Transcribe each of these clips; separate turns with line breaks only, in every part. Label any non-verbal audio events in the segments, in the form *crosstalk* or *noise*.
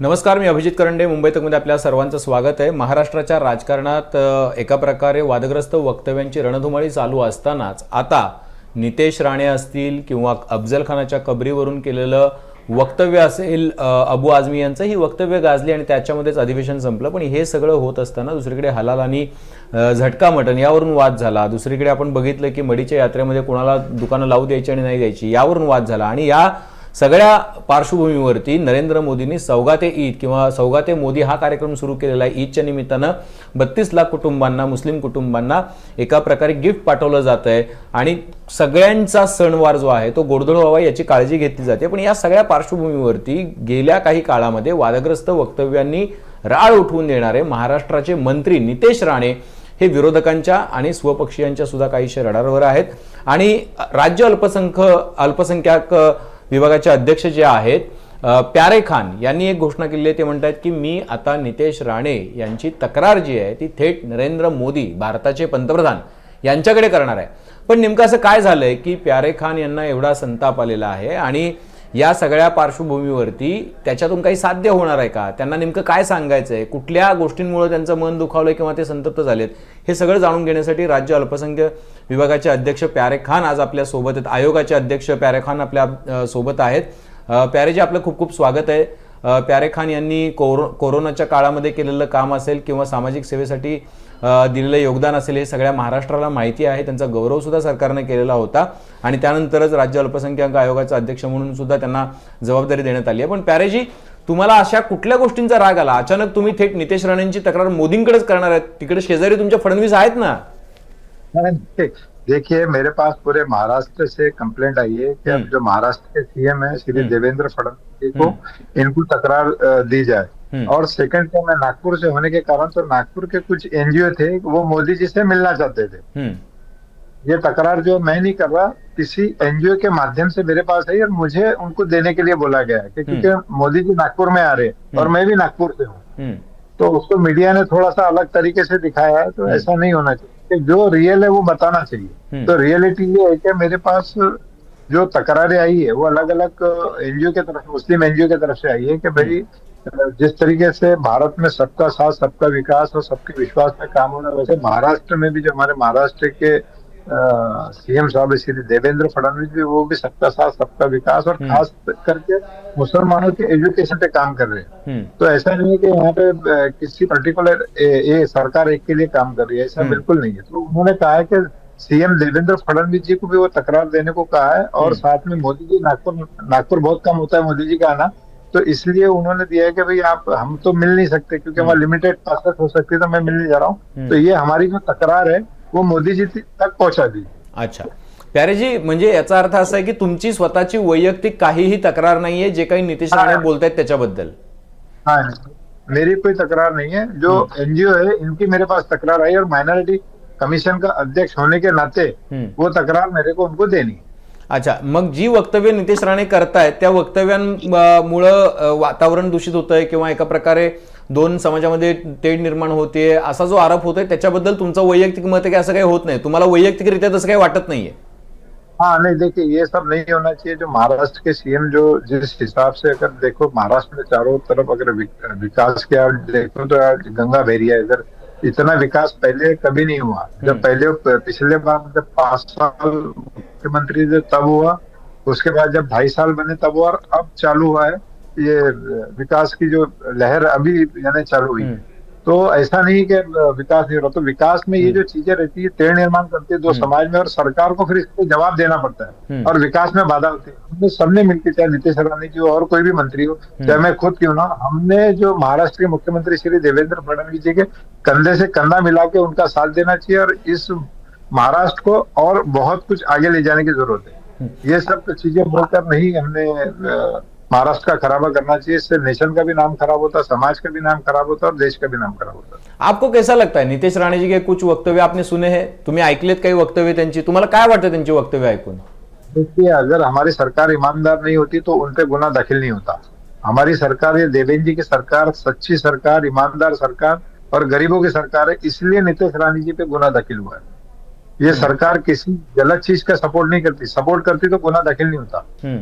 नमस्कार मी अभिजित करंडे. मुंबई तकमध्ये आपल्या सर्वांचं स्वागत आहे. महाराष्ट्राच्या राजकारणात एका प्रकारे वादग्रस्त वक्तव्यांची रणधुमाळी चालू असतानाच आता नितेश राणे असतील किंवा अफजल खानाच्या कबरीवरून केलेलं वक्तव्य असेल अबू आझमी यांचं ही वक्तव्य गाजली आणि त्याच्यामध्येच अधिवेशन संपलं. पण हे सगळं होत असताना दुसरीकडे हलाल आणि झटका मटन यावरून वाद झाला. दुसरीकडे आपण बघितलं की मडीच्या यात्रेमध्ये कोणाला दुकानं लावू द्यायची आणि नाही द्यायची यावरून वाद झाला. आणि या सगळ्या पार्श्वभूमीवरती नरेंद्र मोदींनी सौगाते ईद किंवा सौगाते मोदी हा कार्यक्रम सुरू केलेला आहे. ईदच्या निमित्तानं बत्तीस लाख कुटुंबांना मुस्लिम कुटुंबांना एका प्रकारे गिफ्ट पाठवलं जात आहे आणि सगळ्यांचा सणवार जो आहे तो गोडधोड व्हावा याची काळजी घेतली जाते. पण या सगळ्या पार्श्वभूमीवरती गेल्या काही काळामध्ये वादग्रस्त वक्तव्यांनी राळ उठवून देणारे महाराष्ट्राचे मंत्री नितेश राणे हे विरोधकांच्या आणि स्वपक्षीयांच्या सुद्धा काहीशे रडारवर आहेत. आणि राज्य अल्पसंख्य अल्पसंख्याक विभागाचे अध्यक्ष जे आहेत प्यारे खान यांनी एक घोषणा केली आहे. ते म्हणतात की मी आता नितेश राणे यांची तक्रार जी आहे ती थेट नरेंद्र मोदी भारताचे पंतप्रधान यांच्याकडे करणार आहे. पण नेमकं असं काय झालंय की प्यारे खान यांना एवढा संताप आलेला आहे आणि या सगळ्या पार्श्वभूमीवरती त्याच्यातून काही साध्य होणार आहे का? त्यांना नेमकं काय सांगायचं आहे कुठल्या गोष्टींमुळे त्यांचं मन दुखावलं किंवा ते संतप्त झालेत? हे सगळं जाणून घेण्यासाठी राज्य अल्पसंख्य विभागाचे अध्यक्ष प्यारे खान आज आपल्यासोबत आहेत. आयोगाचे अध्यक्ष प्यारे खान आपल्यासोबत आहेत. प्यारेजी आपलं खूप खूप स्वागत आहे. प्यारे खान यांनी कोरो कोरोनाच्या काळामध्ये केलेलं काम असेल किंवा सामाजिक सेवेसाठी दिलेलं योगदान असेल हे सगळ्या महाराष्ट्राला माहिती आहे. त्यांचा गौरव सुद्धा सरकारने केलेला होता. आणि त्यानंतरच राज्य अल्पसंख्याक आयोगाचे अध्यक्ष म्हणून सुद्धा त्यांना जबाबदारी देण्यात आली आहे. पण प्यारेजी तुम्हाला अशा कुठल्या गोष्टींचा राग आला? अचानक तुम्ही थेट नितेश राणेंची तक्रार मोदींकडेच करणार आहेत. तिकडे शेजारी तुमच्या फडणवीस आहेत ना?
देखिए मेरे पास पूरे महाराष्ट्र से कंप्लेंट आई है कि अब। जो महाराष्ट्र के सीएम है श्री। देवेंद्र फडणवीस जी को इनको तकरार दी जाए। और सेकंड तो मैं नागपुर से होने के कारण तो नागपुर के कुछ एनजीओ थे वो मोदी जी से मिलना चाहते थे।
हम्म,
ये तकरार जो मैं नहीं कर रहा किसी एनजीओ के माध्यम से मेरे पास है और मुझे उनको देने के लिए बोला गया है कि क्योंकि मोदी जी नागपुर में आ रहे और
हम्म।
मैं भी नागपुर से हूँ।
हम्म,
तो उसको मीडिया ने थोड़ा सा अलग तरीके से दिखाया है तो ऐसा नहीं होना चाहिए कि जो रियल है वो बताना चाहिए।
हम्म।
तो रियलिटी ये है कि मेरे पास जो तकरारें आई है वो अलग अलग एनजीओ के तरफ़ मुस्लिम एनजीओ की तरफ़ से आई है कि भाई जिस तरीके से भारत में सबका साथ सबका विकास और सबके विश्वास में काम हो रहा है वैसे महाराष्ट्र में भी जो हमारे महाराष्ट्र के सीएम साहब श्री देवेंद्र फडणवीस भी वो भी सबका साथ सबका विकास और। खास करके मुसलमानों के एजुकेशन पे काम कर रहे हैं तो ऐसा नहीं है कि यहाँ पे किसी पर्टिकुलर ये सरकार एक के लिए काम कर रही है ऐसा। बिल्कुल नहीं है तो उन्होंने कहा है कि सीएम देवेंद्र फडणवीस जी को भी वो तकरार देने को कहा है और। साथ में मोदी जी नागपुर नागपुर बहुत कम होता है मोदी जी का आना तो इसलिए उन्होंने दिया है कि भाई आप हम तो मिल नहीं सकते क्योंकि वहाँ लिमिटेड पासेस हो सकती है तो मैं मिलने जा रहा हूँ। तो ये हमारी जो तकरार है वो मोदी जी तक पहुंचा दी।
अच्छा। प्यारेजी म्हणजे याचा अर्थ असा आहे की तुमची स्वतःची वैयक्तिक काहीही तक्रार नाहीये जे काही नितेश राणे. बोलतायत त्याच्याबद्दल.
हाँ. मेरी कोई तकरार नहीं है। जो एनजीओ है इनकी मेरे पास तकरार आई और माइनॉरिटी कमीशन का अध्यक्ष होने के नाते. वो तकरार मेरे को उनको देनी। है
अच्छा मग जी वक्तव्य नितेश राणे करतायत त्या वक्तव्यांमुळं वातावरण दूषित होतंय किंवा एका प्रकारे दोन समाजामध्ये तेढ निर्माण होते असा जो आरोप होतोय त्याच्याबद्दल तुमचं वैयक्तिक मत आहे की असं काही होत नाही? तुम्हाला वैयक्तिकरित्या तसं काही वाटत नाहीये.
हाँ नहीं देखिए ये सब नहीं होना चाहिए। जो महाराष्ट्र के सीएम जो जिस हिसाब से अगर देखो महाराष्ट्र में चारों तरफ अगर विकास किया देखो तो गंगा बहरी इधर इतना विकास पहले कभी नहीं हुआ। जब पहले पिछले बार जब पाँच साल मुख्यमंत्री थे तब हुआ। उसके बाद जब ढाई साल बने तब हुआ। और अब चालू हुआ है। ये विकास की जो लहर अभी यानी चालू हुई। है
हम्म.
तो ऐसा नहीं कि विकास नहीं हो तो विकास में ये जो चीज़ें रहती है तेड़ निर्माण करती है दो समाज में और सरकार को फिर इसको जवाब देना पड़ता है
हम्म.
और विकास में बाधा होती है। हमने सबने मिलकर चाहे नीतीश राणे जी हो और कोई भी मंत्री हो चाहे मैं खुद क्यों ना हमने जो महाराष्ट्र के मुख्यमंत्री श्री देवेंद्र फडणवीस जी के कंधे से कंधा मिला के उनका साथ देना चाहिए और इस महाराष्ट्र को और बहुत कुछ आगे ले जाने की ज़रूरत है। ये सब चीज़ें बोलकर नहीं हमने महाराष्ट्र का खराबा करना चाहिए इससे नेशन का भी नाम खराब होता समाज का भी नाम खराब होता और देश का भी नाम खराब होता।
आपको कैसा लगता है? नितेश राणे जी के कुछ वक्तव्य आपने सुने हैं? तुम्ही ऐकलेत काही वक्तव्य त्यांची? तुम्हाला काय वाटतं त्यांची वक्तव्य ऐकून?
देखिए अगर हमारी सरकार ईमानदार नहीं होती तो उन पे गुना दाखिल नहीं होता। हमारी सरकार ये देवेंद्र जी की सरकार सच्ची सरकार ईमानदार सरकार और गरीबों की सरकार है इसलिए नीतीश राणे जी पे गुना दाखिल हुआ है। ये सरकार किसी गलत चीज़ का सपोर्ट नहीं करती। सपोर्ट करती तो गुना दाखिल नहीं होता।
हम्म.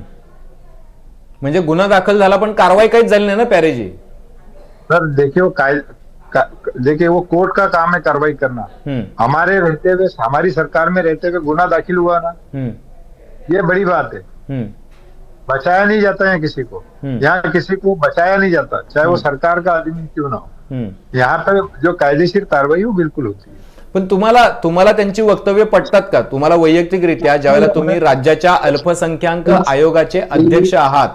म्हणजे गुन्हा दाखल झाला पण कारवाई काहीच झाली नाही ना प्यारेजी?
सर देखिए वो काय का, देखिए वो कोर्ट का काम है कार्रवाई करना हमारे रहते हुए हमारी सरकार में रहते हुए गुना दाखिल हुआ ना? ये बड़ी बात है। बचाया नहीं जाता है किसी को। यहाँ किसी को बचाया नहीं जाता चाहे वो। सरकार का आदमी क्यों ना हो। यहाँ पर जो कायदेशीर कार्रवाई है बिल्कुल होती है।
पण तुम्हाला तुम्हाला त्यांची वक्तव्य पटतात का? तुम्हाला वैयक्तिकरित्या ज्यावेळेला तुम्ही राज्याच्या अल्पसंख्याक आयोगाचे अध्यक्ष आहात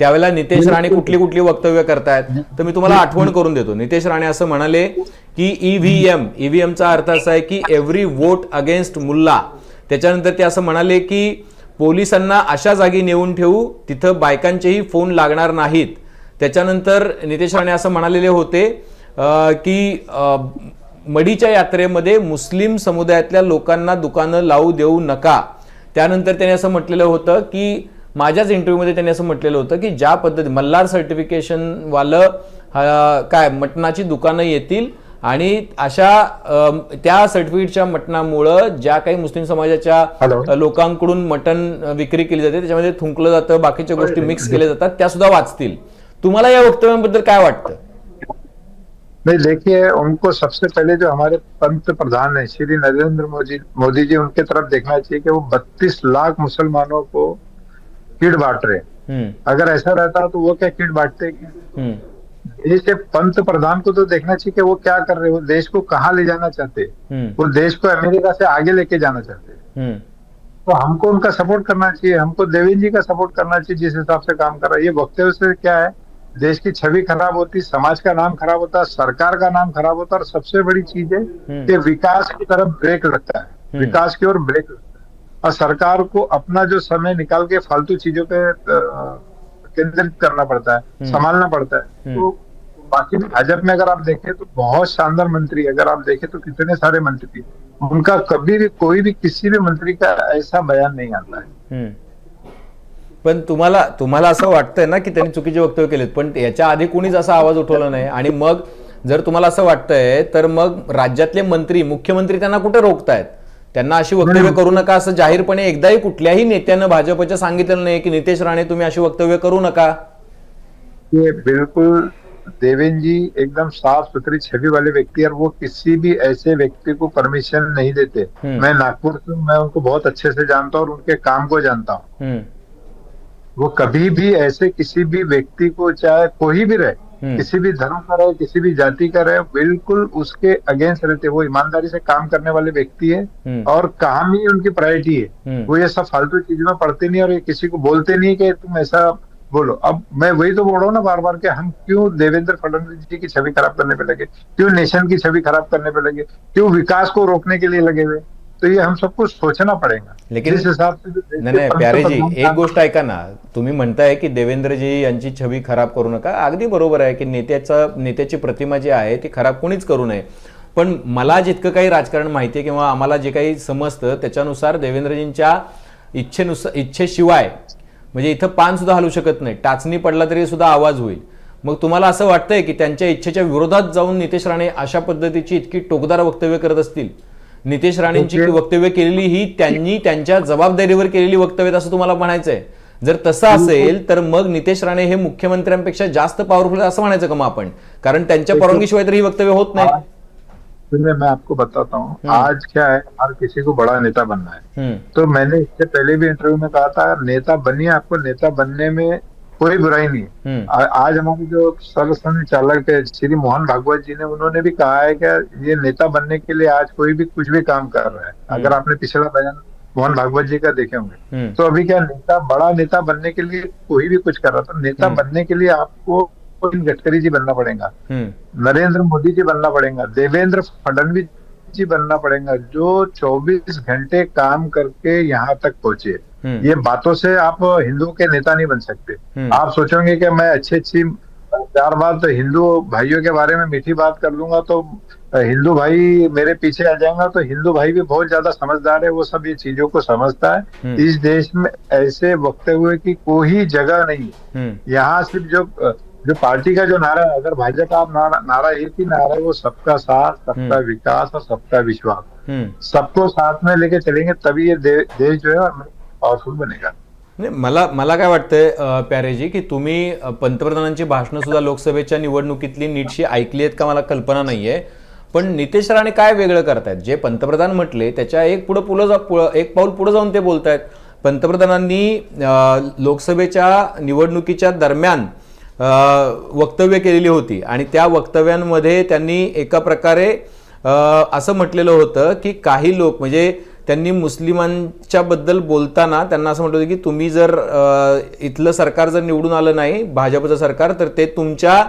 त्यावेळेला नितेश राणे कुठली कुठली वक्तव्य करतायत? तर मी तुम्हाला आठवण करून देतो. नितेश राणे असं म्हणाले की E ईव्हीएम ईव्हीएमचा अर्थ असा आहे की एव्हरी वोट अगेन्स्ट मुल्ला. त्याच्यानंतर ते असं म्हणाले की पोलिसांना अशा जागी नेऊन ठेवू तिथं बायकांचेही फोन लागणार नाहीत. त्याच्यानंतर नितेश राणे असं म्हणालेले होते की मडीच्या यात्रेमध्ये मुस्लिम समुदायातल्या लोकांना दुकानं लावू देऊ नका. त्यानंतर त्याने असं म्हटलेलं होतं की माझ्याच इंटरव्ह्यूमध्ये त्यांनी असं म्हटलेलं होतं की ज्या पद्धती मल्हार सर्टिफिकेशनवालं काय मटणाची दुकानं येतील आणि अशा त्या सर्टिफिकेटच्या मटणामुळं ज्या काही मुस्लिम समाजाच्या लोकांकडून मटण विक्री केली जाते त्याच्यामध्ये थुंकलं जातं बाकीच्या गोष्टी मिक्स केल्या जातात त्या सुद्धा वाचतील. तुम्हाला या वक्तव्यांबद्दल काय वाटतं?
नहीं देखिए उनको सबसे पहले जो हमारे पंत प्रधान है श्री नरेंद्र मोदी मोदी जी उनके तरफ देखना चाहिए कि वो बत्तीस लाख मुसलमानों को किट बांट रहे
हम्म।
अगर ऐसा रहता तो वो क्या किट बांटते? क्या?
हम्म।
देश के पंत प्रधान को तो देखना चाहिए कि वो क्या कर रहे हैं। वो देश को कहाँ ले जाना चाहते
हम्म।
वो देश को अमेरिका से आगे लेके जाना चाहते तो हमको उनका सपोर्ट करना चाहिए। हमको देवेंद्र जी का सपोर्ट करना चाहिए जिस हिसाब से काम कर रहा है। ये वक्तव्य से क्या है? देश की छवि खराब होती समाज का नाम खराब होता सरकार का नाम खराब होता। और सबसे बड़ी चीज़ है कि विकास की तरफ़ ब्रेक लगता है। विकास की ओर ब्रेक लगता है। और सरकार को अपना जो समय निकाल के फालतू चीजों पे केंद्रित करना पड़ता है। संभालना पड़ता है। तो बाकी भी भाजपा में अगर आप देखें तो बहुत शानदार मंत्री अगर आप देखें तो कितने सारे मंत्री उनका कभी भी कोई भी किसी भी मंत्री का ऐसा बयान नहीं आता है.
पण तुम्हाला तुम्हाला असं वाटतंय ना की त्यांनी चुकीचे वक्तव्य केलेत पण याच्या आधी कोणीच असा आवाज उठवला नाही आणि मग जर तुम्हाला असं वाटतंय तर मग राज्यातले मंत्री मुख्यमंत्री त्यांना कुठे रोखतायत त्यांना अशी वक्तव्य करू नका असं जाहीरपणे एकदाही कुठल्याही नेत्यानं भाजपच्या सांगितलं नाही की नितेश राणे तुम्ही अशी वक्तव्य करू नका
ये बिल्कुल देवेंद्र जी एकदम साफ सुथरी छवि वाले व्यक्ति और वो किसी भी ऐसे व्यक्ति को परमिशन नहीं देते। मैं नागपुर से मैं उनको बहुत अच्छे से जानता हूँ और उनके काम को जानता हूँ वो कभी भी ऐसे किसी भी व्यक्ति को चाहे कोई भी रहे। किसी भी धर्म का रहे किसी भी जाति का रहे बिल्कुल उसके अगेंस्ट रहते वो ईमानदारी से काम करने वाले व्यक्ति है
हम्म,
और काम ही उनकी प्रायोरिटी है।
हम्म,
वो ये सब फालतू चीज़ों में पढ़ते नहीं और ये किसी को बोलते नहीं कि तुम ऐसा बोलो। अब मैं वही तो बोल रहा हूँ ना बार बार के हम क्यों देवेंद्र फडणवीस जी की छवि खराब करने पे लगे? क्यों नेशन की छवि खराब करने पे लगे? क्यों विकास को रोकने के लिए लगे हुए? तो ये हम सबको सोचना पड़ेगा।
लेकिन-
जिस हिसाब से जो
नाही नाही प्यारेजी
पंतप्रधान
एक गोष्ट ऐका ना तुम्ही म्हणताय की देवेंद्रजी यांची छवी खराब करू नका. अगदी बरोबर आहे की नेत्याचा नेत्याची प्रतिमा जी आहे ती खराब कोणीच करू नये. पण मला जितकं काही राजकारण माहिती आहे किंवा आम्हाला जे काही समजतं त्याच्यानुसार देवेंद्रजींच्या इच्छेनुसार इच्छेशिवाय म्हणजे इथं पान सुद्धा हलू शकत नाही. टाचणी पडला तरी सुद्धा आवाज होईल. मग तुम्हाला असं वाटतंय की त्यांच्या इच्छेच्या विरोधात जाऊन नितेश राणे अशा पद्धतीची इतकी टोकदार वक्तव्य करत असतील? नितेश राणेंची. वक्तव्य केलेली ही त्यांनी त्यांच्या जबाबदारीवर केलेली वक्तव्य असं तुम्हाला म्हणायचंय. जर तसं असेल तर मग नितेश राणे हे मुख्यमंत्र्यांपेक्षा जास्त पॉवरफुल असं म्हणायचं का मग आपण? कारण त्यांच्या परवानगीशिवाय तर ही वक्तव्य होत नाही.
मैं आपको बताता हूँ। आज क्या है? हर किसी को बड़ा नेता बनना है। तो मैंने इससे पहले भी इंटरव्यू में कहा था नेता बनिए आपको नेता बनने में कोई बुराई नहीं।
हम्म,
आ- आज हमारे जो सरसंघ चालक है श्री मोहन भागवत जी ने उन्होंने भी कहा है कि ये नेता बनने के लिए आज कोई भी कुछ भी काम कर रहा है। अगर आपने पिछला बयान मोहन भागवत जी का देखे होंगे
हम्म,
तो अभी क्या नेता बड़ा नेता बनने के लिए कोई भी कुछ कर रहा था नेता
हम्म।
बनने के लिए आपको नितिन गडकरी जी बनना पड़ेगा
हम्म,
नरेंद्र मोदी जी बनना पड़ेगा देवेंद्र फडणवीस जी बनना पड़ेगा जो 24 घंटे काम करके यहाँ तक पहुँचे।
हम्म,
ये बातों से आप हिंदुओं के नेता नहीं बन सकते
हम्म।
आप सोचोगे कि मैं अच्छी अच्छी चार बात हिंदू भाइयों के बारे में मीठी बात कर लूँगा तो हिंदू भाई मेरे पीछे आ जाएगा तो हिंदू भाई भी बहुत ज़्यादा समझदार है वो सब ये चीज़ों को समझता है
हम्म।
इस देश में ऐसे वक्त हुए की कोई जगह नहीं है
हम्म,
यहाँ सिर्फ़ जो जो पार्टी का जो नारा है अगर भाजपा का नारा नारा एक ही नारा है वो सबका साथ सबका
हम्म।
विकास और सबका विश्वास
हम्म.
सबको साथ में लेके चलेंगे तभी ये दे, देश जो है पावरफुल बनेगा.
नाही मला मला काय वाटतंय प्यारेजी की तुम्ही पंतप्रधानांची भाषणं सुद्धा लोकसभेच्या निवडणुकीतली नीटशी ऐकली आहेत का मला कल्पना नाहीये. पण नितेश राणे काय वेगळं करतायत? जे पंतप्रधान म्हटले त्याच्या एक पुढं पुढं जा एक पाऊल पुढं जाऊन ते बोलतायत. पंतप्रधानांनी लोकसभेच्या निवडणुकीच्या दरम्यान वक्तव्य केलेली होती. आणि त्या वक्तव्यांमध्ये त्यांनी एका प्रकारे असं म्हटलेलं होतं की काही लोक म्हणजे त्यांनी मुस्लिमांच्या बद्दल बोलताना त्यांना असं म्हटलं होतं की तुम्ही जर इथलं सरकार जर निवडून आलं नाही भाजपचं सरकार तर ते तुमच्या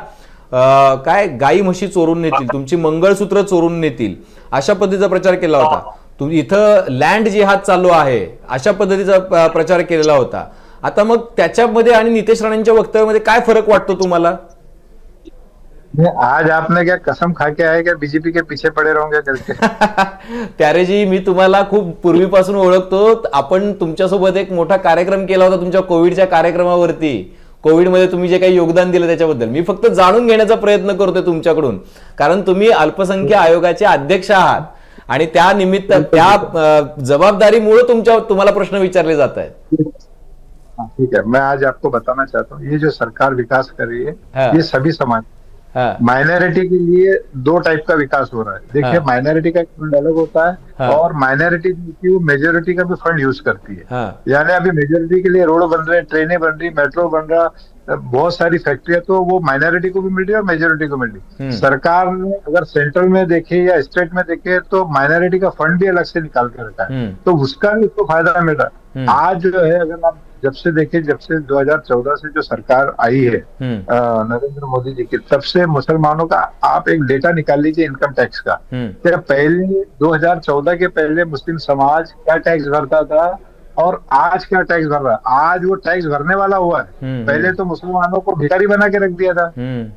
काय गाई म्हशी चोरून नेतील तुमची मंगळसूत्र चोरून नेतील. अशा पद्धतीचा प्रचार केला होता. तुम्ही इथं लँड जिहाद चालू आहे. अशा पद्धतीचा प्रचार केलेला होता. आता मग त्याच्यामध्ये आणि नितेश राणेंच्या वक्तव्यामध्ये काय फरक वाटतो तुम्हाला?
आज आपने क्या कसम खा के आए? क्या बीजेपी के पीछे पड़े रहोगे करके *laughs*
प्यारेजी मी तुम्हाला खूप पूर्वीपासून ओळखतो. आपण तुमच्यासोबत एक मोठा कार्यक्रम केला होता तुमच्या कोविडच्या कार्यक्रमावरती. कोविडमध्ये तुम्ही जे काही योगदान दिलं त्याच्याबद्दल. मी फक्त जाणून घेण्याचा प्रयत्न करतोय तुमच्याकडून. कारण तुम्ही अल्पसंख्य आयोगाचे अध्यक्ष आहात. आणि त्या निमित्त त्या जबाबदारीमुळे तुमच्या तुम्हाला प्रश्न विचारले जात आहेत.
ठीक है. मैं आज आपको बताना चाहता हूँ ये जो सरकार विकास कर रही
हाँ।
ये सभी समाज माइनॉरिटी के लिए दो टाइप का विकास हो रहा है देखिए
हाँ।
माइनॉरिटी का एक फंड अलग होता है
हाँ।
और माइनॉरिटी की वो मेजोरिटी का भी फंड यूज़ करती है
हा
यानी अभी मेजोरिटी के लिए रोड बन रहे हैं ट्रेनें बन रही मेट्रो बन रहा बहुत सारी फैक्ट्रियाँ तो वो माइनॉरिटी को भी मिल रही है और मेजोरिटी को मिल रही
हम्म।
सरकार ने अगर सेंट्रल में देखे या स्टेट में देखे तो माइनॉरिटी का फंड भी अलग से निकाल के रखा है
हम्म,
तो उसका भी उसको फ़ायदा मिल रहा है
हम्म।
आज जो है अगर आप जब से देखें जब से 2014 से जो सरकार आई है
हम्म,
नरेंद्र मोदी जी की तब से मुसलमानों का आप एक डेटा निकाल लीजिए इनकम टैक्स का।
हम्म,
क्या पहले 2014 के पहले मुस्लिम समाज क्या टैक्स भरता था और आज क्या टैक्स भर रहा है? आज वो टैक्स भरने वाला हुआ है।
हम्म,
पहले तो मुसलमानों को भिखारी बना के रख दिया था।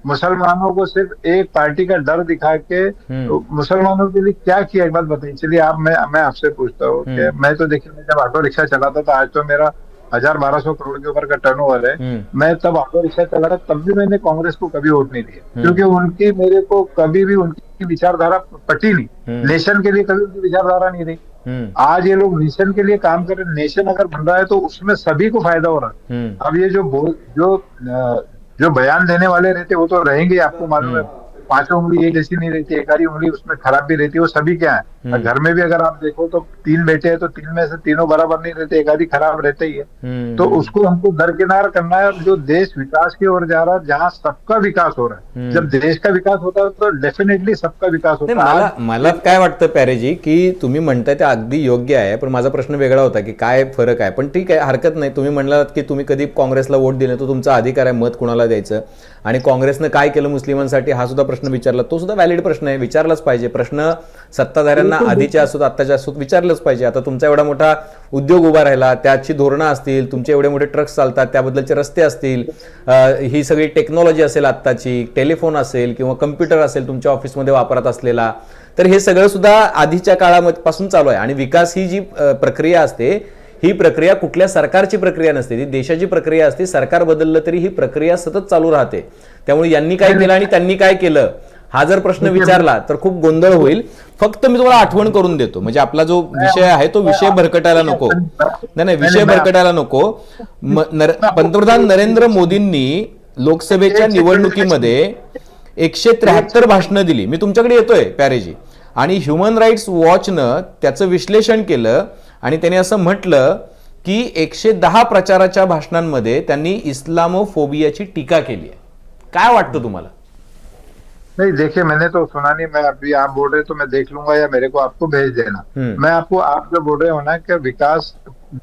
मुसलमानों को सिर्फ़ एक पार्टी का डर दिखा के। तो मुसलमानों के लिए क्या किया? एक बात बताइए। चलिए आप मैं मैं आपसे पूछता हूँ। मैं तो देखिए मैं जब ऑटो रिक्शा चलाता था आज तो मेरा हज़ार बारह सौ करोड़ के ऊपर का टर्न ओवर है।
हम्म,
मैं तब ऑटो रिक्शा चला रहा तब भी मैंने कांग्रेस को कभी वोट नहीं दिया।
हम्म।
क्योंकि उनकी मेरे को कभी भी उनकी विचारधारा पटी नहीं।
हम्म।
नेशन के लिए कभी उनकी विचारधारा नहीं रही। आज ये लोग नेशन के लिए काम कर रहे नेशन अगर बन रहा है तो उसमें सभी को फ़ायदा हो रहा है। अब ये जो जो जो बयान देने वाले रहते वो तो रहेंगे आपको मालूम है। पाँचों उंगली एक जैसी नहीं रहती एक आधी उंगली उसमें खराब भी रहती है वो सभी क्या है। घर में भी अगर आप देखो तो तीन बेटे हैं तो तीन में से तीनों बराबर नहीं रहते एक आधी खराब रहते ही है। तो उसको हमको दरकिनार करना है और जो देश विकास की ओर जा रहा है जहाँ सबका विकास हो रहा। है। जब देश का विकास होता है तो डेफिनेटली सबका विकास होता है।
मला मला काय वाटतं पॅरेजी की तुम्ही म्हणताय ते अगदी योग्य आहे पण माझा प्रश्न वेगळा होता की काय फरक आहे? पण ठीक आहे हरकत नाही. तुम्ही म्हणलात की तुम्ही कधी काँग्रेसला वोट दिले तो तुमचा अधिकार आहे मत कुणाला द्यायचं? आणि काँग्रेसनं काय केलं मुस्लिमांसाठी हा सुद्धा प्रश्न विचारला. तो सुद्धा व्हॅलिड प्रश्न आहे विचारलाच पाहिजे. प्रश्न सत्ताधाऱ्यांना आधीच्या असोत आत्ताच्या असोत विचारलंच पाहिजे. आता तुमचा एवढा मोठा उद्योग उभा राहिला त्याची धोरणं असतील तुमचे एवढे मोठे ट्रक्स चालतात त्याबद्दलचे रस्ते असतील ही सगळी टेक्नॉलॉजी असेल आत्ताची टेलिफोन असेल किंवा कम्प्युटर असेल तुमच्या ऑफिसमध्ये वापरात असलेला तर हे सगळं सुद्धा आधीच्या काळामध्ये पासून चालू आहे. आणि विकास ही जी प्रक्रिया असते ही प्रक्रिया कुठल्या सरकारची प्रक्रिया नसते ती देशाची प्रक्रिया असते. सरकार बदललं तरी ही प्रक्रिया सतत चालू राहते. त्यामुळे यांनी काय केलं आणि त्यांनी काय केलं? हा जर प्रश्न विचारला तर खूप गोंधळ होईल. फक्त मी तुम्हाला आठवण करून देतो. म्हणजे आपला जो विषय आहे तो विषय भरकटायला नको. नाही नाही विषय भरकटायला नको. पंतप्रधान नरेंद्र मोदींनी लोकसभेच्या निवडणुकीमध्ये एकशे त्र्याहत्तर भाषणं दिली. मी तुमच्याकडे येतोय प्यारेजी. आणि ह्युमन राईट्स वॉचनं त्याचं विश्लेषण केलं आणि त्याने असं म्हटलं की एकशे दहा प्रचाराच्या भाषणांमध्ये त्यांनी इस्लामोफोबियाची टीका केली आहे. काय वाटतं तुम्हाला?
नहीं देखिए मैंने तो सुना नहीं मैं अभी आप बोल रहे तो मैं देख लूँगा या मेरे को आपको भेज देना।
हम्म।
मैं आपको आप जो बोल रहे हो ना कि विकास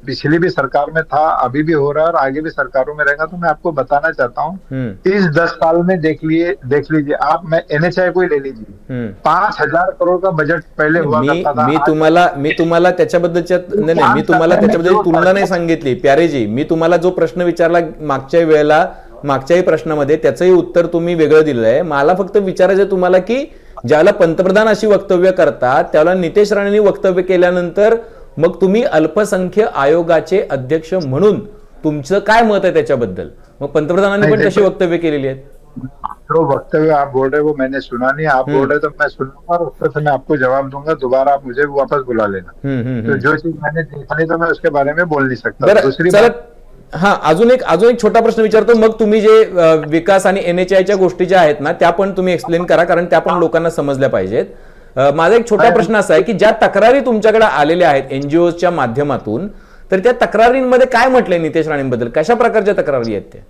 पिछली भी सरकार में था अभी भी हो रहा है और आगे भी सरकारों में रहेगा तो मैं आपको बताना चाहता हूँ।
हम्म,
इस दस साल में देख लिए देख लीजिए आप मैं एनएचआई को ही ले लीजिए।
हम्म.
पाँच हज़ार करोड़ का बजट पहले हुआ
मी
करता था।
मी तुम्हाला मी तुम्हाला त्याच्याबद्दलच्या नाही नाही मी तुम्हाला त्याच्याबद्दल तुलना नाही सांगितली प्यारेजी मी तुम्हाला जो प्रश्न विचारला मागच्या वेळेला मागच्याही प्रश्नामध्ये त्याचंही उत्तर तुम्ही वेगळं दिलं आहे मला फक्त विचारायचं तुम्हाला की ज्याला पंतप्रधान अशी वक्तव्य करतात त्याला नितेश राणेंनी वक्तव्य केल्यानंतर मग तुम्ही अल्पसंख्य आयोगाचे अध्यक्ष म्हणून तुमचं काय मत आहे त्याच्याबद्दल? मग पंतप्रधानांनी पण कशी वक्तव्य केलेली आहेत.
जो वक्तव्य आप बोल रहे हो वो मैंने सुना नहीं आप बोल रहे तो मैं सुनूंगा और उससे से मैं आपको जवाब दूंगा दोबारा आप मुझे वापस बुला लेना। तो. जो चीज मैंने देखा नहीं तो मैं उसके बारे में बोल नहीं सकता। दूसरी बात
हा अजून एक अजून एक छोटा प्रश्न विचारतो. मग तुम्ही जे विकास आणि एन एच आयच्या गोष्टी ज्या आहेत ना त्या पण तुम्ही एक्सप्लेन करा कारण त्या पण लोकांना समजल्या पाहिजेत. माझा एक छोटा प्रश्न असा आहे की ज्या तक्रारी तुमच्याकडे आलेल्या आहेत एनजीओच्या माध्यमातून तर त्या तक्रारींमध्ये काय म्हटलंय नितेश राणेंबद्दल? कशा प्रकारच्या तक्रारी आहेत त्या?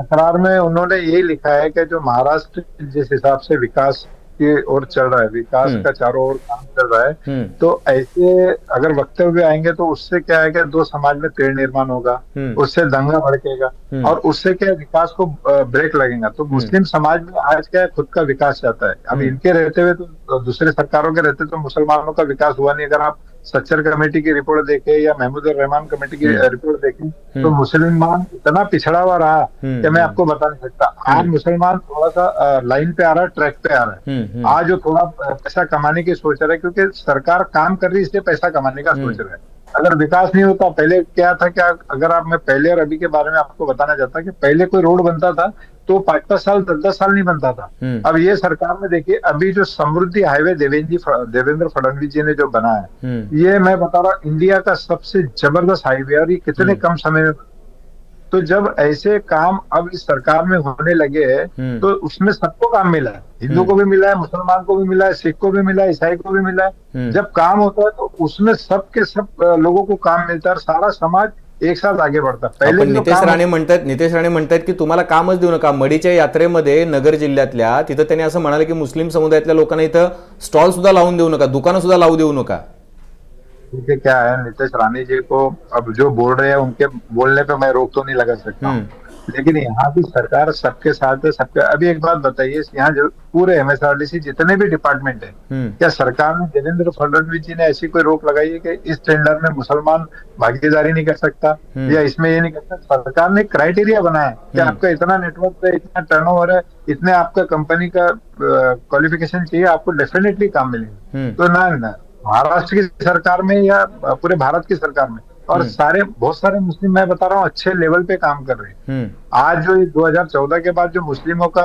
तकरार में उन्होंने ये लिखा है कि जो महाराष्ट्र जिस हिसाब से विकास की ओर चल रहा है विकास
हम्म।
का चारों ओर काम चल रहा है
हम्म,
तो ऐसे अगर वक्तव्य आएँगे तो उससे क्या है कि दो समाज में तेड़ निर्माण होगा
हम्म।
उससे दंगा भड़केगा। और उससे क्या है, विकास को ब्रेक लगेगा तो मुस्लिम समाज में आज क्या है खुद का विकास चाहता है अब। इनके रहते हुए तो दूसरे सरकारों के रहते तो मुसलमानों का विकास हुआ नहीं अगर आप सच्चर कमेटी की रिपोर्ट देखे या महमूद रहमान कमेटी की
हम्म।
रिपोर्ट देखे तो मुसलमान इतना पिछड़ा हुआ रहा
हम्म।
कि मैं आपको बता नहीं सकता आज मुसलमान थोड़ा सा लाइन पे आ रहा है ट्रैक पे आ रहा है
हम्म, हम्म,
आज वो थोड़ा पैसा कमाने की सोच रहा है क्योंकि सरकार काम कर रही है इसलिए पैसा कमाने का
हम्म।
सोच रहा है अगर विकास नहीं होता पहले क्या था क्या अगर आप मैं पहले और अभी के बारे में आपको बताना चाहता कि पहले कोई रोड बनता था तो पाँच पाँच साल दस दस साल नहीं बनता था।
हम्म,
अब ये सरकार में देखिए अभी जो समृद्धि हाईवे देवेंद्र जी देवेंद्र फडणवीस जी ने जो बनाया है
हम्म,
ये मैं बता रहा हूँ इंडिया का सबसे ज़बरदस्त हाईवे और ये कितने
हम्म।
कम समय में तो जब ऐसे काम अब इस सरकार में होने लगे हैं। तो उसमें सबको काम मिला है। हिंदू को भी मिला है मुसलमान को भी मिला है सिख को भी मिला है ईसाई को भी मिला। है। जब काम होता है तो उसमें सबके सब लोगों को काम मिलता है सारा समाज एक साथ आगे बढ़ता है। पहले
नितेश राणे म्हणतात नितेश राणे म्हणतात की तुम्हाला कामच देऊ नका. मडीच्या यात्रेमध्ये नगर जिल्ह्यातल्या तिथं त्यांनी असं म्हणाले की मुस्लिम समुदायातल्या लोकांना इथं स्टॉल सुद्धा लावून देऊ नका दुकानं सुद्धा लावू देऊ नका.
देखिए क्या है नीतीश रानी जी को अब जो बोल रहे हैं उनके बोलने पे मैं रोक तो नहीं लगा सकता हूँ।
हम्म,
लेकिन यहाँ की सरकार सबके साथ है सबके अभी एक बात बताइए यहाँ जो पूरे एमएसआरडीसी जितने भी डिपार्टमेंट है
हम्म,
क्या सरकार ने देवेंद्र फडणवीस जी ने ऐसी कोई रोक लगाई है कि इस टेंडर में मुसलमान भागीदारी नहीं कर सकता?
हम्म।
या इसमें ये नहीं कर सकता? सरकार ने क्राइटेरिया बनाया कि। आपका इतना नेटवर्क है इतना टर्नओवर है इतने आपका कंपनी का क्वालिफिकेशन चाहिए आपको डेफिनेटली काम मिलेगा। तो ना ना। महाराष्ट्र की सरकार में या पूरे भारत की सरकार में? और
हम्म।
सारे बहुत सारे मुस्लिम मैं बता रहा हूँ अच्छे लेवल पे काम कर रहे हैं।
हम्म,
आज जो ये 2014 के बाद जो मुस्लिमों का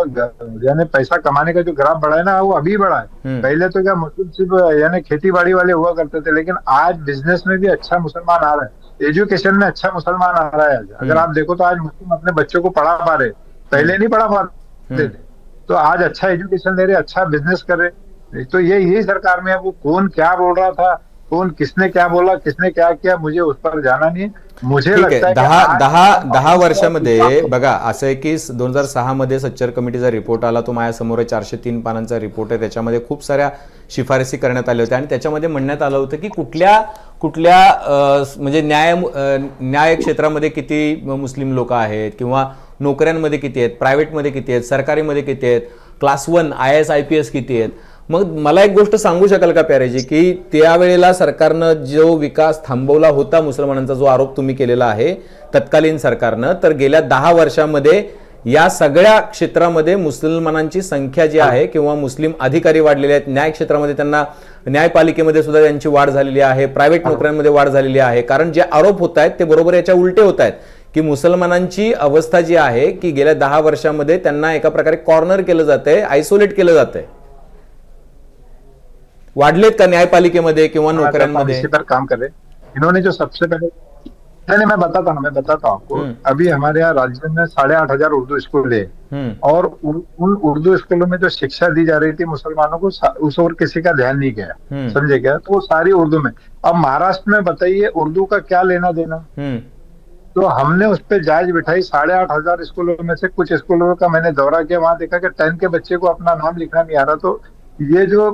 यानी पैसा कमाने का जो ग्राफ बढ़ा है ना वो अभी बढ़ा है।
हम्म।
पहले तो क्या मुस्लिम सिर्फ़ यानी खेती बाड़ी वाले हुआ करते थे लेकिन आज बिज़नेस में भी अच्छा मुसलमान आ रहा है। एजुकेशन में अच्छा मुसलमान आ रहा है आज। अगर आप देखो तो आज मुस्लिम अपने बच्चों को पढ़ा पा रहे पहले नहीं पढ़ा पाते थे। तो आज अच्छा एजुकेशन दे रहे अच्छा बिज़नेस कर रहे तो ये यही सरकार में है वो कौन क्या बोल रहा था कौन किसने क्या बोला किसने क्या किया मुझे उस पर जाना नहीं। मुझे है
दहा दहा दहा वर्षामध्ये बघा असं आहे की दोन हजार सहा मध्ये सच्चर कमिटीचा रिपोर्ट आला तो माझ्यासमोर चारशे तीन पानांचा रिपोर्ट आहे त्याच्यामध्ये खूप साऱ्या शिफारसी करण्यात आल्या होत्या. आणि त्याच्यामध्ये म्हणण्यात आलं होतं की कुठल्या कुठल्या म्हणजे न्याय न्याय क्षेत्रामध्ये किती मुस्लिम लोक आहेत किंवा नोकऱ्यांमध्ये किती आहेत प्रायव्हेटमध्ये किती आहेत सरकारीमध्ये किती आहेत class one I S I P S किती आहेत मग मला एक गोष्ट सांगू शकाल का प्यारेजी की त्यावेळेला सरकारनं जो विकास थांबवला होता मुसलमानांचा जो आरोप तुम्ही केलेला आहे तत्कालीन सरकारनं तर गेल्या दहा वर्षामध्ये या सगळ्या क्षेत्रामध्ये मुसलमानांची संख्या जी आहे किंवा मुस्लिम अधिकारी वाढलेले आहेत न्याय क्षेत्रामध्ये त्यांना न्यायपालिकेमध्ये सुद्धा त्यांची वाढ झालेली आहे प्रायव्हेट नोकऱ्यांमध्ये वाढ झालेली आहे. कारण जे आरोप होत आहेत ते बरोबर याच्या उलटे होत आहेत की मुसलमानांची अवस्था जी आहे की गेल्या दहा वर्षामध्ये त्यांना एका प्रकारे कॉर्नर केलं जातंय आयसोलेट केलं जातंय. वाढलेत का न्यायपालिकेमध्ये किंवा नोकऱ्यांमध्ये?
काम कर रहे इन्होंने जो सबसे पहले नहीं मैं बताता हूँ मैं बताता हूँ आपको।
हम्म।
अभी हमारे यहाँ राज्य में साढ़े आठ हज़ार उर्दू स्कूल है।
हम्म,
और उन उर्दू स्कूलों में जो शिक्षा दी जा रही थी मुसलमानों को उस और किसी का ध्यान नहीं गया।
हम्म।
समझे क्या? तो वो सारी उर्दू में। अब महाराष्ट्र में बताइए उर्दू का क्या लेना देना? तो हमने उस पर जाँच बिठाई साढ़े आठ हज़ार स्कूलों में से कुछ स्कूलों का मैंने दौरा किया वहाँ देखा कि टेंथ के बच्चे को अपना नाम लिखना नहीं आ रहा तो ये जो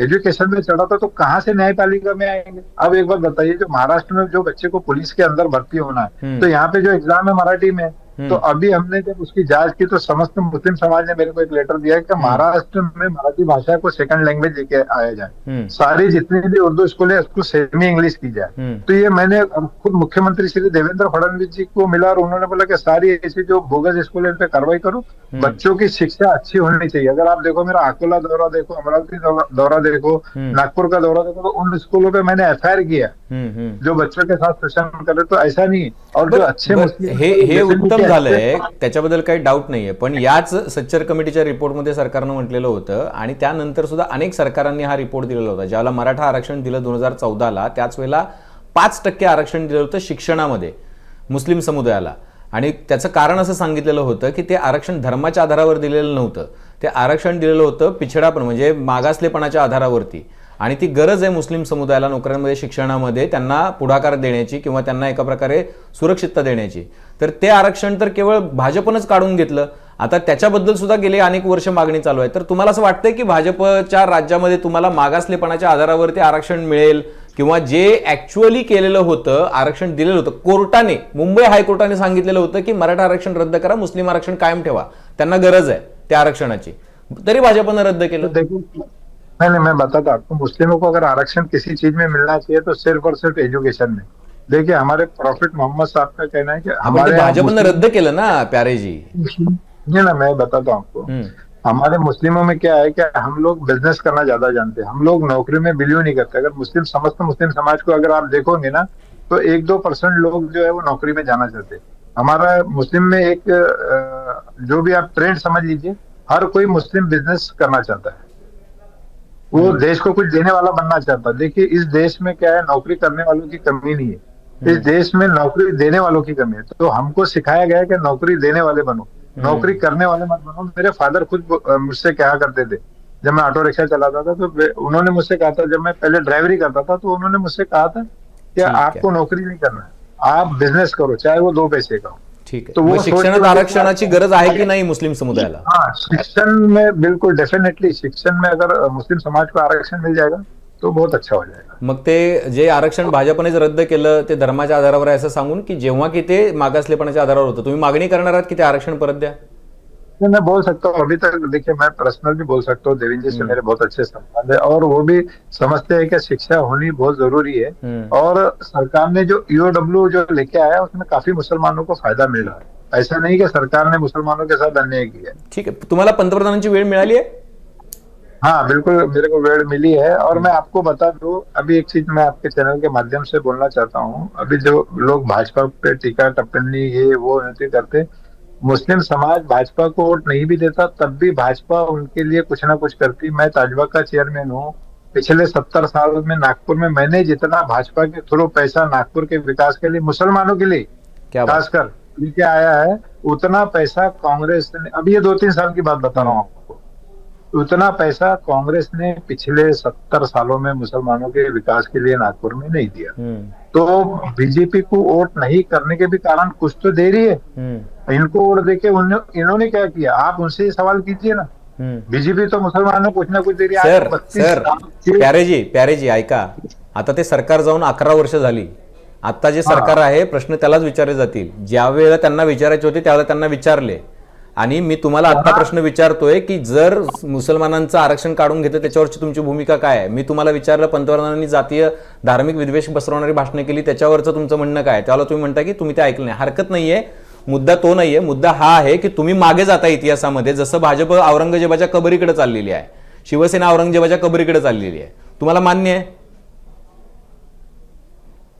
एजुकेशन में चढ़ा था तो कहाँ से न्यायपालिका में आएंगे अब एक बात बताइए जो महाराष्ट्र में जो बच्चे को पुलिस के अंदर भर्ती होना है। तो यहाँ पे जो एग्जाम है मराठी में। तो अभी हमने जब उसकी जाँच की तो समस्त मुस्लिम समाज ने मेरे को एक लेटर दिया कि महाराष्ट्र में मराठी भाषा को सेकंड लैंग्वेज लेके आया जाए।
हम्म,
सारी जितनी भी उर्दू स्कूल है उसको सेमी इंग्लिश की जाए।
हम्म,
तो ये मैंने खुद मुख्यमंत्री श्री देवेंद्र फडणवीस जी को मिला और उन्होंने बोला कि सारी ऐसी जो बोगस स्कूल है इन पे कार्रवाई करो। बच्चों की शिक्षा अच्छी होनी चाहिए। अगर आप देखो मेरा अकोला दौरा देखो अमरावती दौरा- देखो
हम्म।
नागपुर का दौरा देखो तो उन स्कूलों पर मैंने एफआईआर किया
हम्म, हम्म.
जो बच्चों के साथ शोषण कर रहे तो ऐसा नहीं और जो अच्छे
हे हे उत्तम झालंय त्याच्याबद्दल काही डाऊट नाहीये. पण याच सच्चर कमिटीच्या रिपोर्टमध्ये सरकारनं म्हटलेलं होतं आणि त्यानंतर सुद्धा अनेक सरकारांनी हा रिपोर्ट दिलेला होता ज्यावेळेला मराठा आरक्षण दिलं दोन हजार चौदाला त्याच वेळेला पाच टक्के आरक्षण दिलं होतं शिक्षणामध्ये मुस्लिम समुदायाला. आणि त्याचं कारण असं सांगितलेलं होतं की ते आरक्षण धर्माच्या आधारावर दिलेलं नव्हतं. ते आरक्षण दिलेलं होतं पिछडापण म्हणजे मागासलेपणाच्या आधारावरती. आणि ती गरज आहे मुस्लिम समुदायाला नोकऱ्यांमध्ये शिक्षणामध्ये त्यांना पुढाकार देण्याची किंवा त्यांना एका प्रकारे सुरक्षितता देण्याची. तर ते आरक्षण तर केवळ भाजपनंच काढून घेतलं. आता त्याच्याबद्दल सुद्धा गेले अनेक वर्ष मागणी चालू आहे. तर तुम्हाला असं वाटतंय की भाजपच्या राज्यामध्ये तुम्हाला मागासलेपणाच्या आधारावरती आरक्षण मिळेल किंवा जे ऍक्च्युअली केलेलं होतं आरक्षण दिलेलं होतं कोर्टाने मुंबई हायकोर्टाने सांगितलेलं होतं की मराठा आरक्षण रद्द करा मुस्लिम आरक्षण कायम ठेवा. त्यांना गरज आहे त्या आरक्षणाची. तरी भाजपनं रद्द केलं.
नहीं नहीं मैं बताता आपको मुस्लिमों को अगर आरक्षण किसी चीज़ में मिलना चाहिए तो सिर्फ़ और सिर्फ़ एजुकेशन में। देखिए हमारे प्रॉफिट मोहम्मद साहब का कहना है कि हमारे
ते
यहाँ
भाजपनं रद्द केलं ना प्यारेजी
मुस्लिम- नहीं ना मैं बताता हूँ आपको।
हम्म,
हमारे मुस्लिमों में क्या है कि हम लोग बिज़नेस करना ज़्यादा जानते हैं। हम लोग नौकरी में बिलीव नहीं करते। अगर मुस्लिम समस्त मुस्लिम समाज को अगर आप देखोगे ना तो एक दो परसेंट लोग जो है वो नौकरी में जाना चाहते हैं। हमारा मुस्लिम में एक जो भी आप ट्रेंड समझ लीजिए हर कोई मुस्लिम बिज़नेस करना चाहता है। वो देश को कुछ देने वाला बनना चाहता है। देखिए इस देश में क्या है नौकरी करने वालों की कमी नहीं है। इस देश में नौकरी देने वालों की कमी है। तो हमको सिखाया गया है कि नौकरी देने वाले बनो। नौकरी करने वाले मत बनो। मेरे फादर खुद मुझसे क्या करते थे? जब मैं ऑटो रिक्शा चलाता था तो उन्होंने मुझसे कहा था जब मैं पहले ड्राइवरी करता था तो उन्होंने मुझसे कहा था कि आपको नौकरी नहीं करना है। आप बिज़नेस करो चाहे वो दो पैसे का हो
ठीक
तो
आहे
वो
मग शिक्षणात आरक्षणाची गरज आहे की नाही मुस्लिम समुदायाला?
हाँ शिक्षण में बिल्कुल डेफिनेटली शिक्षण में अगर मुस्लिम समाज को आरक्षण मिल जाएगा तो बहुत अच्छा हो जाएगा।
मग ते जे आरक्षण भाजपनेच रद्द केलं ते धर्माच्या आधारावर आहे असं सांगून की जेव्हा की ते मागासलेपणाच्या आधारावर होतं तुम्ही मागणी करणार आहात की ते आरक्षण परत द्या?
नहीं, मैं बोल सकता हूँ अभी तक देखिए मैं पर्सनल भी बोल सकता हूँ देवेंद्र जी से मेरे बहुत अच्छे संबंध है और वो भी समझते हैं कि शिक्षा होनी बहुत ज़रूरी है।
हम्म,
और सरकार ने जो ईओडब्ल्यू जो लेके आया उसमें काफ़ी मुसलमानों को फ़ायदा मिल रहा है। ऐसा नहीं कि सरकार ने मुसलमानों के साथ अन्याय किया है।
ठीक आहे तुम्हाला पंतप्रधानांची वेळ मिळाली आहे?
हाँ बिल्कुल मेरे को वेळ मिली है और मैं आपको बता दूँ अभी एक चीज़ मैं आपके चैनल के माध्यम से बोलना चाहता हूँ अभी जो लोग भाजपा पे टीका टिप्पणी ये वो करते मुस्लिम समाज भाजपा को वोट नहीं भी देता तब भी भाजपा उनके लिए कुछ ना कुछ करती। मैं ताजवा का चेयरमैन हूँ। पिछले सत्तर साल में नागपुर में मैंने जितना भाजपा के थ्रू पैसा नागपुर के विकास के लिए मुसलमानों के लिए खासकर लेके आया है उतना पैसा कांग्रेस ने अभी ये दो तीन साल की बात बता रहा हूँ आपको। उतना पैसा कांग्रेस ने पिछले सत्तर सालों में मुसलमानों के विकास के लिए नागपुर में नहीं दिया। तो बीजेपी को वोट नहीं करने के भी कारण कुछ तो दे रही है। इनको वोट देके इन्होंने क्या किया? आप उनसे सवाल कीजिए ना. बीजेपी तो मुसलमानों कुछ ना कुछ है
सर
आज 32
सर प्यारेजी प्यारेजी ऐका। आता ते सरकार जाऊन अकरा वर्ष झाली. आता जे सरकार आहे प्रश्न त्यालाच विचारले जातील. ज्या वेळेला त्यांना विचारायचे होते त्यावेळेला त्यांना विचारले. आणि मी तुम्हाला आता प्रश्न विचारतोय की जर मुसलमानांचं आरक्षण काढून घेतं त्याच्यावरची तुमची भूमिका काय आहे? मी तुम्हाला विचारलं पंतप्रधानांनी जातीय धार्मिक विद्वेष पसरवणारी भाषणं केली त्याच्यावरचं तुमचं म्हणणं काय? त्यावेळेला तुम्ही म्हणता की तुम्ही ते ऐकलं नाही. हरकत नाहीये. मुद्दा तो नाहीये. मुद्दा हा आहे की तुम्ही मागे जाता इतिहासामध्ये. जसं भाजप औरंगजेबाच्या कबरीकडे चाललेली आहे. शिवसेना औरंगजेबाच्या कबरीकडे चाललेली आहे. तुम्हाला मान्य आहे?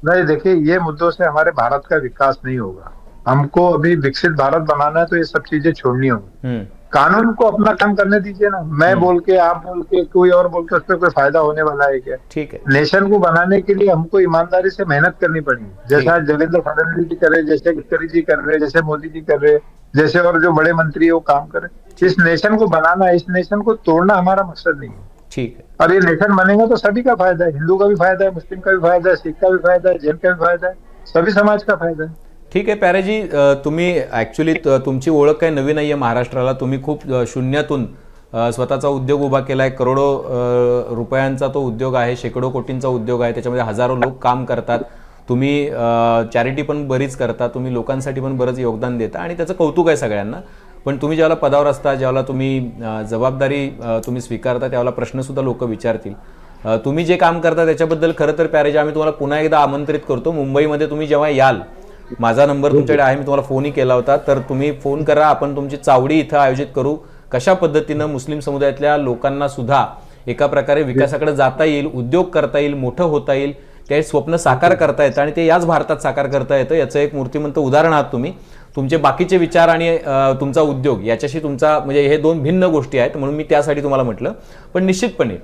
नहीं देखिए ये मुद्दों से हमारे भारत का विकास नहीं होगा. हमको अभी विकसित भारत बनाना है तो ये सब चीजें छोड़नी होंगी.
हम्म,
कानून को अपना काम करने दीजिए ना। मैं बोल के आप बोल के कोई और बोल के उस पर कोई फ़ायदा होने वाला है क्या?
ठीक है।
नेशन को बनाने के लिए हमको ईमानदारी से मेहनत करनी पड़ेगी जैसा देवेंद्र फडणवीस जी कर रहे जैसे गडकरी जी कर रहे जैसे मोदी जी कर रहे जैसे और जो बड़े मंत्री है वो काम कर रहे। इस नेशन को बनाना इस नेशन को तोड़ना हमारा मकसद नहीं है।
ठीक है।
और ये नेशन बनेगा तो सभी का फ़ायदा है। हिंदू का भी फ़ायदा है मुस्लिम का भी फ़ायदा है सिख का भी फ़ायदा है जैन का भी फ़ायदा है सभी समाज का फ़ायदा है।
ठीक आहे प्यारेजी तुम्ही ॲक्च्युली तुमची ओळख काही नवी नाही आहे महाराष्ट्राला. तुम्ही खूप शून्यातून स्वतःचा उद्योग उभा केला आहे करोडो रुपयांचा तो उद्योग आहे शेकडो कोटींचा उद्योग आहे. त्याच्यामध्ये हजारो लोक काम करतात. तुम्ही चॅरिटी पण बरीच करता. तुम्ही लोकांसाठी पण बरंच योगदान देता. आणि त्याचं कौतुक आहे सगळ्यांना. पण तुम्ही ज्यावेळेला पदावर असता ज्यावेळेला तुम्ही जबाबदारी तुम्ही स्वीकारता त्यावेळेला प्रश्नसुद्धा लोक विचारतील. तुम्ही जे काम करता त्याच्याबद्दल खरं तर प्यारेजी आम्ही तुम्हाला पुन्हा एकदा आमंत्रित करतो. मुंबईमध्ये तुम्ही जेव्हा याल माझा नंबर तुमच्याकडे आहे मी तुम्हाला फोनही केला होता. तर तुम्ही फोन करा आपण तुमची चावडी इथं आयोजित करू. कशा पद्धतीनं मुस्लिम समुदायातल्या लोकांना सुद्धा एका प्रकारे विकासाकडे जाता येईल उद्योग करता येईल मोठं होता येईल ते स्वप्न साकार करता येतं आणि ते याच भारतात साकार करता येतं याचं एक मूर्तिमंत उदाहरण आहात तुम्ही. तुमचे बाकीचे विचार आणि तुमचा उद्योग याच्याशी तुमचा म्हणजे हे दोन भिन्न गोष्टी आहेत म्हणून मी त्यासाठी तुम्हाला म्हटलं. पण निश्चितपणे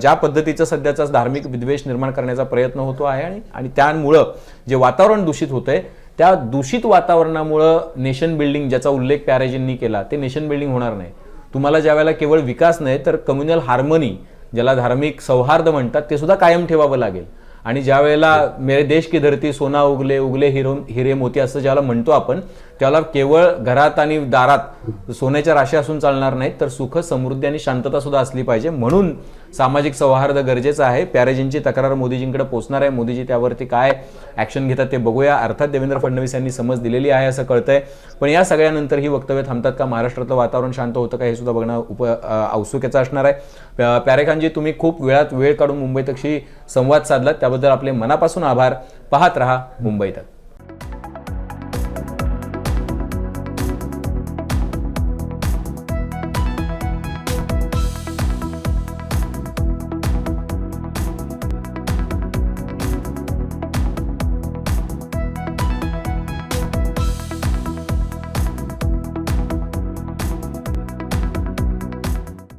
ज्या पद्धतीचं सध्याचा धार्मिक विद्वेष निर्माण करण्याचा प्रयत्न होतो आहे आणि त्यामुळं जे वातावरण दूषित होतंय त्या दूषित वातावरणामुळं नेशन बिल्डिंग ज्याचा उल्लेख प्यारेजींनी केला ते नेशन बिल्डिंग होणार नाही. तुम्हाला ज्या वेळेला केवळ विकास नाही तर कम्युनल हार्मनी ज्याला धार्मिक सौहार्द म्हणतात ते सुद्धा कायम ठेवावं लागेल. आणि ज्या वेळेला मेरे देश की धरती सोना उगले उगले हिरो हिरे मोती असं ज्याला म्हणतो आपण त्याला केवळ घरात आणि दारात सोन्याच्या राशी असून चालणार नाहीत तर सुख समृद्धी आणि शांतता सुद्धा असली पाहिजे. म्हणून सामाजिक सौहार्द गरजेचं आहे. प्यारेजींची तक्रार मोदीजींकडे पोहोचणार आहे. मोदीजी त्यावरती काय ऍक्शन घेतात ते बघूया. अर्थात देवेंद्र फडणवीस यांनी समज दिलेली आहे असं कळतंय. पण या सगळ्यानंतर ही वक्तव्य थांबतात का? महाराष्ट्रातलं वातावरण शांत होतं का? हे सुद्धा बघणं उप अ, औत्सुक्याचं असणार आहे. प्यारेखानजी तुम्ही खूप वेळात वेळ काढून मुंबई तकशी संवाद साधलात. त्याबद्दल आपले मनापासून आभार. पाहत रहा मुंबई